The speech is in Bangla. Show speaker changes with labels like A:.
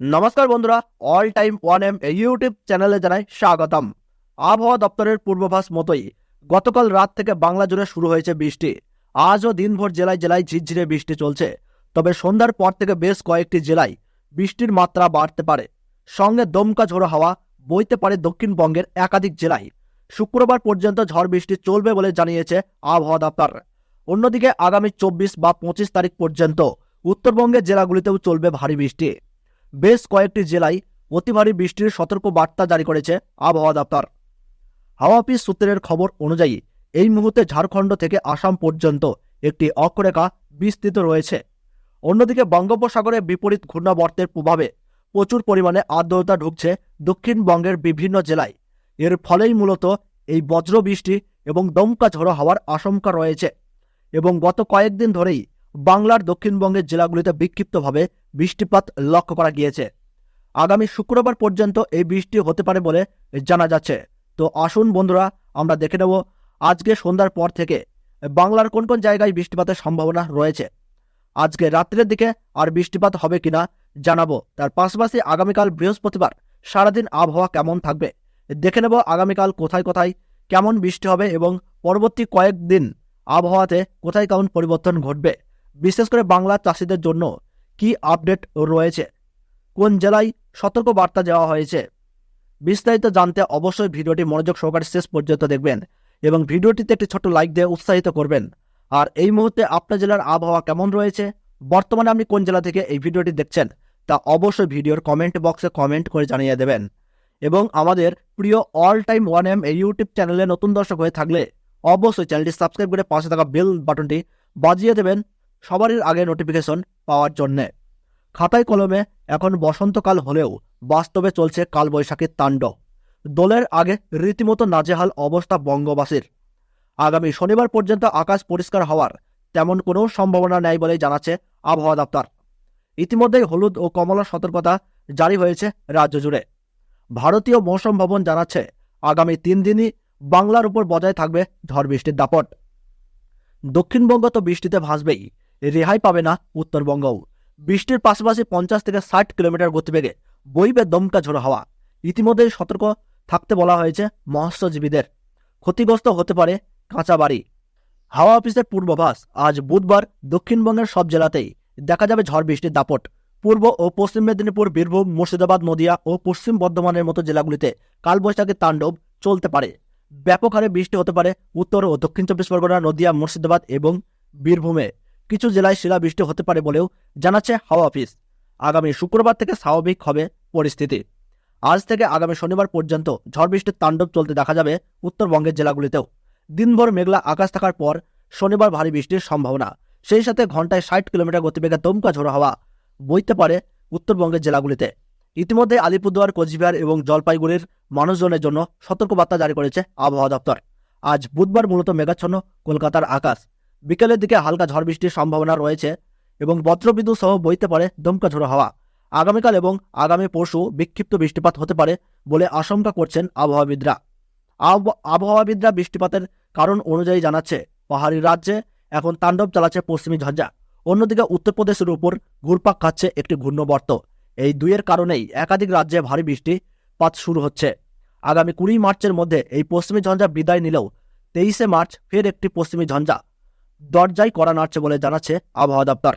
A: নমস্কার বন্ধুরা all time one M YouTube চ্যানেলে জানাই স্বাগতম। আবহাওয়া দপ্তরের পূর্বাভাস মতোই গতকাল রাত থেকে বাংলা জুড়ে শুরু হয়েছে বৃষ্টি। আজও দিনভর জেলায় জেলায় ঝিরঝিরে বৃষ্টি চলছে। তবে সন্ধ্যার পর থেকে বেশ কয়েকটি জেলায় বৃষ্টির মাত্রা বাড়তে পারে। সঙ্গে দমকা ঝোড়ো হাওয়া বইতে পারে দক্ষিণবঙ্গের একাধিক জেলায়। শুক্রবার পর্যন্ত ঝড় বৃষ্টি চলবে বলে জানিয়েছে আবহাওয়া দপ্তর। অন্যদিকে আগামী চব্বিশ বা পঁচিশ তারিখ পর্যন্ত উত্তরবঙ্গের জেলাগুলিতেও চলবে ভারী বৃষ্টি। বেশ কয়েকটি জেলায় অতি ভারী বৃষ্টির সতর্ক বার্তা জারি করেছে আবহাওয়া দপ্তর। হাওয়া সূত্রের খবর অনুযায়ী, এই মুহূর্তে ঝাড়খণ্ড থেকে আসাম পর্যন্ত একটি অক্ষরেখা বিস্তৃত রয়েছে। অন্যদিকে বঙ্গোপসাগরে বিপরীত ঘূর্ণাবর্তের প্রভাবে প্রচুর পরিমাণে আর্দ্রতা ঢুকছে দক্ষিণবঙ্গের বিভিন্ন জেলায়। এর ফলেই মূলত এই বজ্র বৃষ্টি এবং দমকা ঝোড়ো হওয়ার আশঙ্কা রয়েছে। এবং গত কয়েকদিন ধরেই বাংলার দক্ষিণবঙ্গের জেলাগুলিতে বিক্ষিপ্তভাবে বৃষ্টিপাত লক্ষ্য করা গিয়েছে। আগামী শুক্রবার পর্যন্ত এই বৃষ্টি হতে পারে বলে জানা যাচ্ছে। তো আসুন বন্ধুরা, আমরা দেখে নেব আজকে সন্ধ্যার পর থেকে বাংলার কোন কোন জায়গায় বৃষ্টিপাতের সম্ভাবনা রয়েছে। আজকে রাত্রের দিকে আর বৃষ্টিপাত হবে কিনা জানাব। তার পাশাপাশি আগামীকাল বৃহস্পতিবার সারাদিন আবহাওয়া কেমন থাকবে, দেখে নেব আগামীকাল কোথায় কোথায় কেমন বৃষ্টি হবে এবং পরবর্তী কয়েকদিন আবহাওয়াতে কোথায় কেমন পরিবর্তন ঘটবে। বিশেষ করে বাংলা চাষিদের জন্য কি আপডেট রয়েছে? কোন জেলায় সতর্ক বার্তা দেওয়া হয়েছে? বিস্তারিত জানতে অবশ্যই ভিডিওটি মনোযোগ সহকারে শেষ পর্যন্ত দেখবেন এবং ভিডিওটিতে একটি ছোট লাইক দিয়ে উৎসাহিত করবেন। আর এই মুহূর্তে আপনার জেলার আবহাওয়া কেমন রয়েছে? বর্তমানে আপনি কোন জেলা থেকে এই ভিডিওটি দেখছেন? তা অবশ্যই ভিডিওর কমেন্ট বক্সে কমেন্ট করে জানিয়ে দেবেন। এবং আমাদের প্রিয় অল টাইম ওয়ান এম এই ইউটিউব চ্যানেলে নতুন দর্শক হয়ে থাকলে অবশ্যই চ্যানেলটি সাবস্ক্রাইব করে পাশে থাকা বেল বাটনটি বাজিয়ে দেবেন। সবারই আগে নোটিফিকেশন পাওয়ার জন্যে। খাতায় কলমে এখন বসন্তকাল হলেও বাস্তবে চলছে কালবৈশাখীর তাণ্ডব। দোলের আগে রীতিমতো নাজেহাল অবস্থা বঙ্গবাসীর। আগামী শনিবার পর্যন্ত আকাশ পরিষ্কার হওয়ার তেমন কোনো সম্ভাবনা নেই বলেই জানাচ্ছে আবহাওয়া দপ্তর। ইতিমধ্যেই হলুদ ও কমলা সতর্কতা জারি হয়েছে রাজ্য জুড়ে। ভারতীয় মৌসুম ভবন জানাচ্ছে আগামী তিন দিনই বাংলার উপর বজায় থাকবে ঝড় বৃষ্টির দাপট। দক্ষিণবঙ্গ তো বৃষ্টিতে ভাসবেই। রেহাই পাবে না উত্তরবঙ্গও। বৃষ্টির পাশাপাশি পঞ্চাশ থেকে ষাট কিলোমিটার গতিবেগে বইবে দমকা ঝোড়ো হাওয়া। ইতিমধ্যেই সতর্ক থাকতে বলা হয়েছে মৎস্যজীবীদের। ক্ষতিগ্রস্ত হতে পারে কাঁচা বাড়ি হাওয়া অফিসের পূর্বাভাস, আজ বুধবার দক্ষিণবঙ্গের সব জেলাতেই দেখা যাবে ঝড় বৃষ্টির দাপট। পূর্ব ও পশ্চিম মেদিনীপুর, বীরভূম, মুর্শিদাবাদ, নদিয়া ও পশ্চিম বর্ধমানের মতো জেলাগুলিতে কালবৈশাখীর তাণ্ডব চলতে পারে। ব্যাপক হারে বৃষ্টি হতে পারে উত্তর ও দক্ষিণ চব্বিশ পরগনা, নদিয়া, মুর্শিদাবাদ এবং বীরভূমে। কিছু জেলায় শিলাবৃষ্টি হতে পারে বলেও জানাচ্ছে হাওয়া অফিস। আগামী শুক্রবার থেকে স্বাভাবিক হবে পরিস্থিতি। আজ থেকে আগামী শনিবার পর্যন্ত ঝড় বৃষ্টির তাণ্ডব চলতে দেখা যাবে উত্তরবঙ্গের জেলাগুলিতেও। দিনভর মেঘলা আকাশ থাকার পর শনিবার ভারী বৃষ্টির সম্ভাবনা। সেই সাথে ঘন্টায় ষাট কিলোমিটার গতিবেগে দমকা ঝোড়ো হাওয়া বইতে পারে উত্তরবঙ্গের জেলাগুলিতে। ইতিমধ্যে আলিপুরদুয়ার, কোচবিহার এবং জলপাইগুড়ির মানুষজনের জন্য সতর্কবার্তা জারি করেছে আবহাওয়া দপ্তর। আজ বুধবার মূলত মেঘাচ্ছন্ন কলকাতার আকাশ। বিকেলের দিকে হালকা ঝড় বৃষ্টির সম্ভাবনা রয়েছে এবং বজ্রবিদ্যুৎ সহ বইতে পারে দমকা ঝোড়ো হাওয়া। আগামীকাল এবং আগামী পরশু বিক্ষিপ্ত বৃষ্টিপাত হতে পারে বলে আশঙ্কা করছেন আবহাওয়াবিদরা। আবহাওয়াবিদরা বৃষ্টিপাতের কারণ অনুযায়ী জানাচ্ছে, পাহাড়ি রাজ্যে এখন তাণ্ডব চালাচ্ছে পশ্চিমী ঝঞ্ঝা। অন্যদিকে উত্তরপ্রদেশের উপর ঘুরপাক খাচ্ছে একটি ঘূর্ণবর্ত। এই দুইয়ের কারণেই একাধিক রাজ্যে ভারী বৃষ্টিপাত শুরু হচ্ছে। আগামী কুড়ি মার্চের মধ্যে এই পশ্চিমী ঝঞ্ঝা বিদায় নিলেও তেইশে মার্চ ফের একটি পশ্চিমী ঝঞ্ঝা। দরজায় করা নাড়ছে বলে জানাচ্ছে আবহাওয়া দপ্তর।